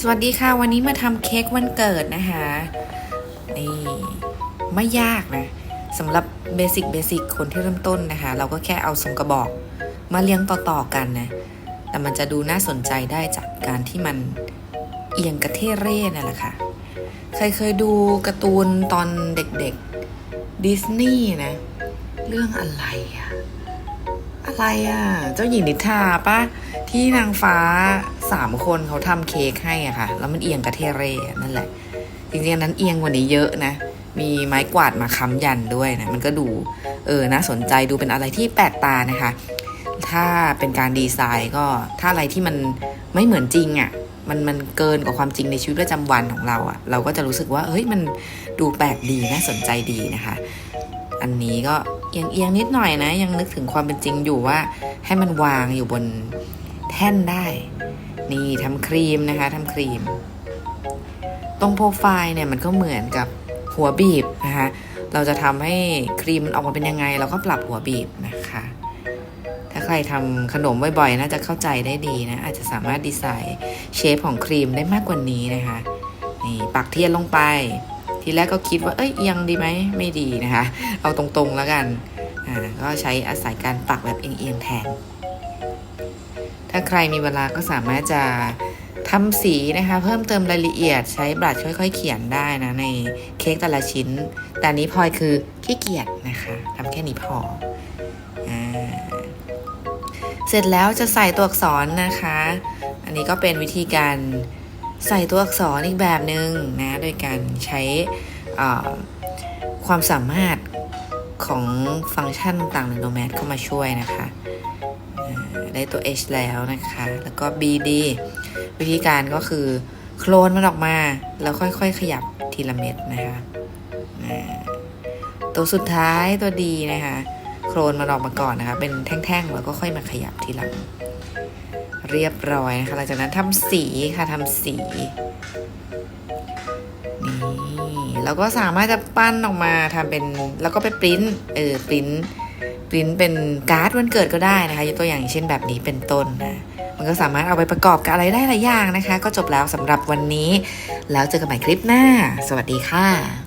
สวัสดีค่ะ วันนี้มาทำเค้กวันเกิดนะคะนี่ไม่ยากนะสำหรับเบสิกเบสิกคนที่เริ่มต้นนะคะ เราก็แค่เอาทรงกระบอกมาเลี้ยงต่อๆกันนะ แต่มันจะดูน่าสนใจได้จากการที่มันเอียงกระเทเร่นั่นแหละค่ะ ใครเคยดูการ์ตูนตอนเด็กๆดิสนีย์นะ เรื่องอะไรอะอะไรอะเจ้าหญิงนิทราปะที่นางฟ้า สามคนเขาทำเค้กให้อะค่ะ แล้วมันเอียงกระเทเร่อะนั่นแหละ จริงๆนนั้นเอียงกว่านี้เยอะนะ มีไม้กวาดมาค้ำยันด้วยนะ มันก็ดู เออน่าสนใจดูเป็นอะไรที่แปลกตานะคะ ถ้าเป็นการดีไซน์ก็ถ้าอะไรที่มันไม่เหมือนจริงอะ่ะมันมันเกินกว่าความจริงในชีวิตประจำวันของเราอะ่ะ เราก็จะรู้สึกว่าเฮ้ยมันดูแปลกดีน่าสนใจดีนะคะ อันนี้ก็เอียงเอียงนิดหน่อยนะ ยังนึกถึงความเป็นจริงอยู่ว่าให้มันวางอยู่บน แท่นได้ นี่ทำครีมนะคะทำครีม ตรงโปรไฟล์เนี่ยมันก็เหมือนกับหัวบีบนะคะเราจะทำให้ครีมมันออกมาเป็นยังไง เราก็ปรับหัวบีบนะคะ ถ้าใครทำขนมบ่อยๆน่าจะเข้าใจได้ดีนะ อาจจะสามารถดีไซน์เชฟของครีมได้มากกว่านี้นะคะ นี่ปักเทียนลงไป ทีแรกก็คิดว่าเอ้ยเอียงดีไหมไม่ดีนะคะ เอาตรงๆแล้วกัน อ่าก็ใช้อาศัยการปักแบบเอียงๆแทน ถ้าใครมีเวลาก็สามารถจะทำสีนะคะ เพิ่มเติมรายละเอียดใช้บรัชค่อย ๆ เขียนได้นะในเค้กแต่ละชิ้น แต่นี้พลอยคือขี้เกียจนะคะทำแค่นี้พออเสร็จแล้วจะใส่ตัวอักษรนะคะ อันนี้ก็เป็นวิธีการใส่ตัวอักษรอีกแบบหนึ่งนะโดยการใช้ความสามารถของฟังก์ชันต่างๆในโนแมดเข้ามาช่วยนะคะ ได้ตัว H แล้วนะคะ แล้วก็ BD วิธีการก็คือโคลนมันออกมา แล้วค่อยๆ ขยับทีละเม็ดนะคะตัวสุดท้ายตัวดีนะคะ โคลนมันออกมาก่อนนะคะ เป็นแท่งๆ แล้วก็ค่อยมาขยับทีหลัง เรียบร้อยนะคะ หลังจากนั้นทำสีค่ะทำสีนี่เราก็สามารถจะปั้นออกมาทำเป็น แล้วก็ไปปริ้นเออปริ้น ปริ้นเป็นการ์ดวันเกิดก็ได้นะคะยกตัวอย่างเช่นแบบนี้เป็นต้นนะมันก็สามารถเอาไปประกอบกับอะไรได้หลายอย่างนะคะ ก็จบแล้วสำหรับวันนี้ แล้วเจอกันใหม่คลิปหน้า สวัสดีค่ะ